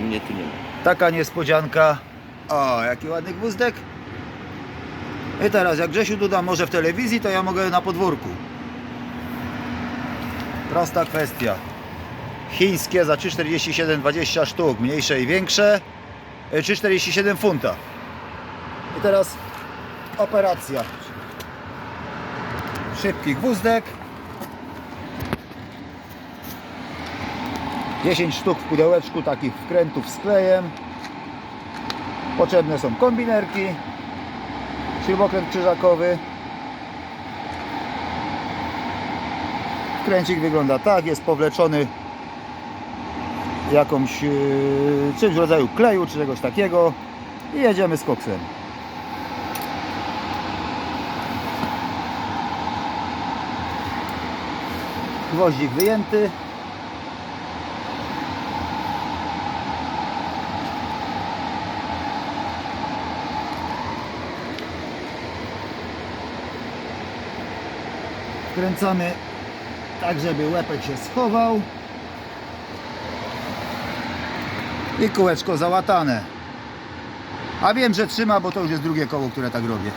Mnie tu nie ma. Taka niespodzianka. O, jaki ładny gwozdek. I teraz, jak Grzesiu Duda może w telewizji, to ja mogę na podwórku. Prosta kwestia. Chińskie za 3,47,20 sztuk, mniejsze i większe. e, 3,47 funta. I teraz operacja. Szybki gwozdek. 10 sztuk w pudełeczku takich wkrętów z klejem. Potrzebne są kombinerki, śrubokręt krzyżakowy. Kręcik wygląda tak, jest powleczony jakąś yy, czymś w rodzaju kleju czy czegoś takiego i jedziemy z koksem. Gwoździk wyjęty. Wkręcamy tak, żeby łepek się schował. I kółeczko załatane. A wiem, że trzyma, bo to już jest drugie koło, które tak robię.